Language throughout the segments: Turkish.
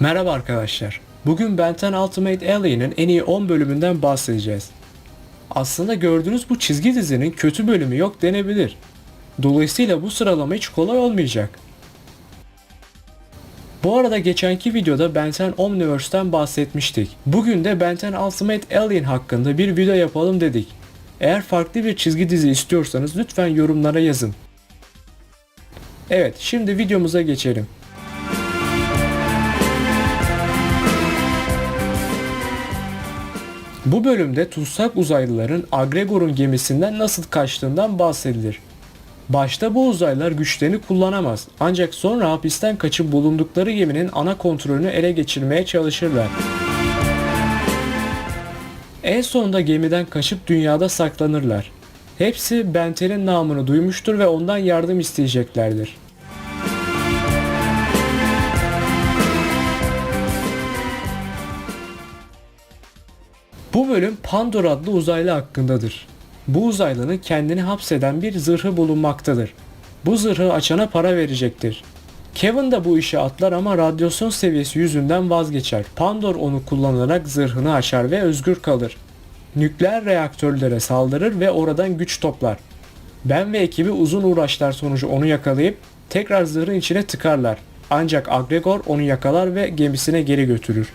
Merhaba arkadaşlar. Bugün Benten Ultimate Alien'in en iyi 10 bölümünden bahsedeceğiz. Aslında gördüğünüz bu çizgi dizinin kötü bölümü yok denebilir. Dolayısıyla bu sıralama hiç kolay olmayacak. Bu arada geçenki videoda Benten Omniverse'den bahsetmiştik. Bugün de Benten Ultimate Alien hakkında bir video yapalım dedik. Eğer farklı bir çizgi dizi istiyorsanız lütfen yorumlara yazın. Evet, şimdi videomuza geçelim. Bu bölümde tutsak uzaylıların Agregor'un gemisinden nasıl kaçtığından bahsedilir. Başta bu uzaylılar güçlerini kullanamaz ancak sonra hapisten kaçıp bulundukları geminin ana kontrolünü ele geçirmeye çalışırlar. En sonunda gemiden kaçıp dünyada saklanırlar. Hepsi Bentel'in namını duymuştur ve ondan yardım isteyeceklerdir. Bu bölüm Pandor adlı uzaylı hakkındadır. Bu uzaylının kendini hapseden bir zırhı bulunmaktadır. Bu zırhı açana para verecektir. Kevin de bu işe atlar ama radyasyon seviyesi yüzünden vazgeçer. Pandor onu kullanarak zırhını açar ve özgür kalır. Nükleer reaktörlere saldırır ve oradan güç toplar. Ben ve ekibi uzun uğraşlar sonucu onu yakalayıp tekrar zırhın içine tıkarlar. Ancak Agregor onu yakalar ve gemisine geri götürür.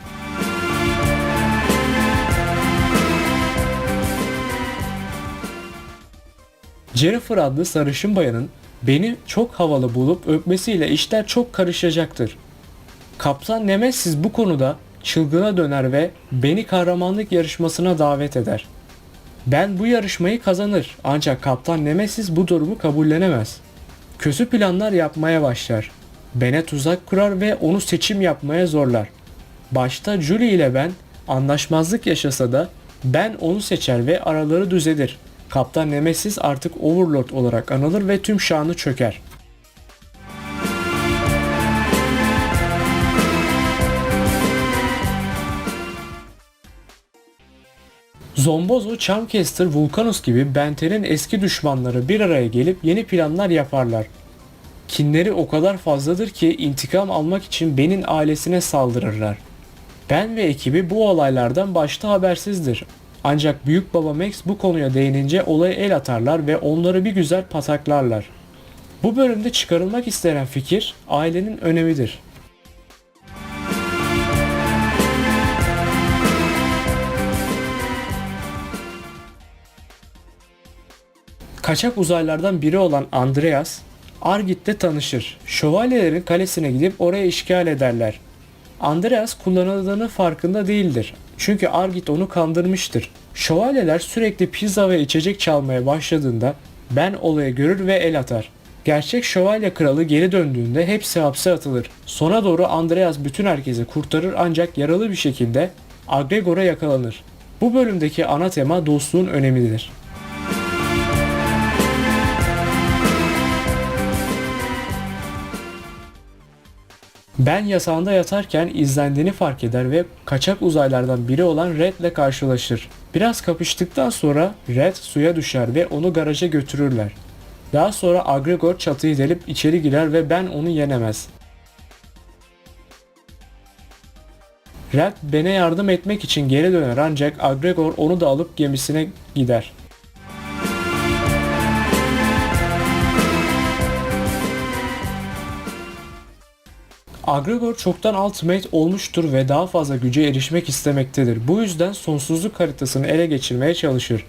Jennifer adlı sarışın bayanın beni çok havalı bulup öpmesiyle işler çok karışacaktır. Kaptan Nemesis bu konuda çılgına döner ve beni kahramanlık yarışmasına davet eder. Ben bu yarışmayı kazanır ancak Kaptan Nemesis bu durumu kabullenemez. Kötü planlar yapmaya başlar. Bene tuzak kurar ve onu seçim yapmaya zorlar. Başta Julie ile ben anlaşmazlık yaşasa da ben onu seçer ve araları düzelir. Kaptan Nemesis artık Overlord olarak anılır ve tüm şanı çöker. Zombozo, Charmcaster, Vulcanus gibi Bentel'in eski düşmanları bir araya gelip yeni planlar yaparlar. Kinleri o kadar fazladır ki intikam almak için Ben'in ailesine saldırırlar. Ben ve ekibi bu olaylardan başta habersizdir. Ancak büyük baba Max bu konuya değinince olaya el atarlar ve onları bir güzel pataklarlar. Bu bölümde çıkarılmak istenen fikir ailenin önemidir. Kaçak uzaylardan biri olan Andreas, Argit'te tanışır. Şövalyelerin kalesine gidip oraya işgal ederler. Andreas kullanıldığını farkında değildir. Çünkü Argit onu kandırmıştır. Şövalyeler sürekli pizza ve içecek çalmaya başladığında Ben olayı görür ve el atar. Gerçek şövalye kralı geri döndüğünde hepsi hapse atılır. Sona doğru Andreas bütün herkesi kurtarır ancak yaralı bir şekilde Agregor'a yakalanır. Bu bölümdeki ana tema dostluğun önemidir. Ben yasağında yatarken izlendiğini fark eder ve kaçak uzaylardan biri olan Red'le karşılaşır. Biraz kapıştıktan sonra Red suya düşer ve onu garaja götürürler. Daha sonra Agregor çatıyı delip içeri girer ve Ben onu yenemez. Red Ben'e yardım etmek için geri döner ancak Agregor onu da alıp gemisine gider. Agregor çoktan Ultimate olmuştur ve daha fazla güce erişmek istemektedir. Bu yüzden sonsuzluk haritasını ele geçirmeye çalışır.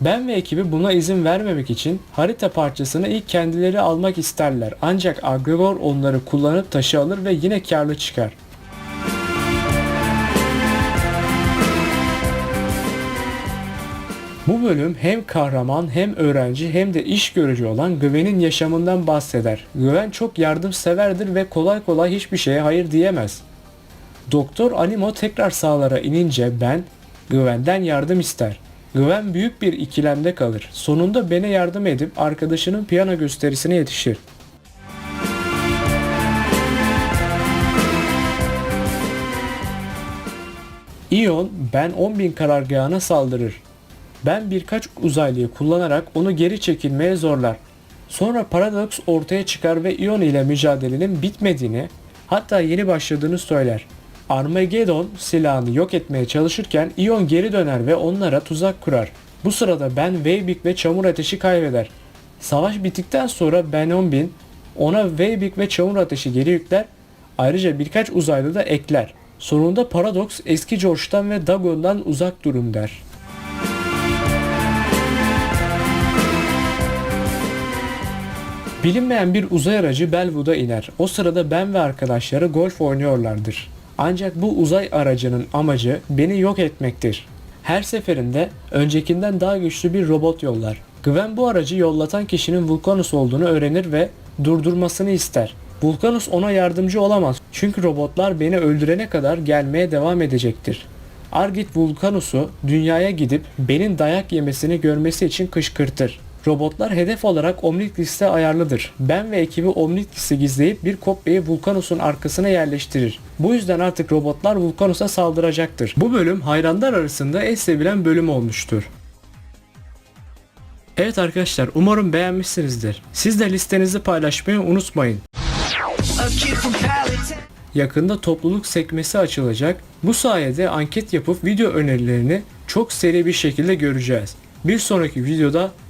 Ben ve ekibi buna izin vermemek için harita parçasını ilk kendileri almak isterler. Ancak Agregor onları kullanıp taşı alır ve yine karlı çıkar. Bölüm hem kahraman hem öğrenci hem de iş görücü olan Gwen'in yaşamından bahseder. Gwen çok yardımseverdir ve kolay kolay hiçbir şeye hayır diyemez. Doktor Animo tekrar sağlara inince Ben Gwen'den yardım ister. Gwen büyük bir ikilemde kalır. Sonunda Ben'e yardım edip arkadaşının piyano gösterisine yetişir. Ion Ben 10.000 karargahına saldırır. Ben birkaç uzaylıyı kullanarak onu geri çekilmeye zorlar. Sonra Paradox ortaya çıkar ve Ion ile mücadelenin bitmediğini hatta yeni başladığını söyler. Armageddon silahını yok etmeye çalışırken Ion geri döner ve onlara tuzak kurar. Bu sırada Ben Weibik ve çamur ateşi kaybeder. Savaş bittikten sonra Ben 10.000 ona Weibik ve çamur ateşi geri yükler. Ayrıca birkaç uzaylı da ekler. Sonunda Paradox eski George'dan ve Dagon'dan uzak durun der. Bilinmeyen bir uzay aracı Bellwood'a iner. O sırada Ben ve arkadaşları golf oynuyorlardır. Ancak bu uzay aracının amacı beni yok etmektir. Her seferinde öncekinden daha güçlü bir robot yollar. Gwen bu aracı yollatan kişinin Vulcanus olduğunu öğrenir ve durdurmasını ister. Vulcanus ona yardımcı olamaz çünkü robotlar beni öldürene kadar gelmeye devam edecektir. Argit Vulcanus'u dünyaya gidip benim dayak yemesini görmesi için kışkırtır. Robotlar hedef olarak Omnitrix'te ayarlıdır. Ben ve ekibi Omnitrix'i gizleyip bir kopyayı Vulcanus'un arkasına yerleştirir. Bu yüzden artık robotlar Vulcanus'a saldıracaktır. Bu bölüm hayranlar arasında en sevilen bölüm olmuştur. Evet arkadaşlar umarım beğenmişsinizdir. Siz de listenizi paylaşmayı unutmayın. Yakında topluluk sekmesi açılacak. Bu sayede anket yapıp video önerilerini çok seri bir şekilde göreceğiz. Bir sonraki videoda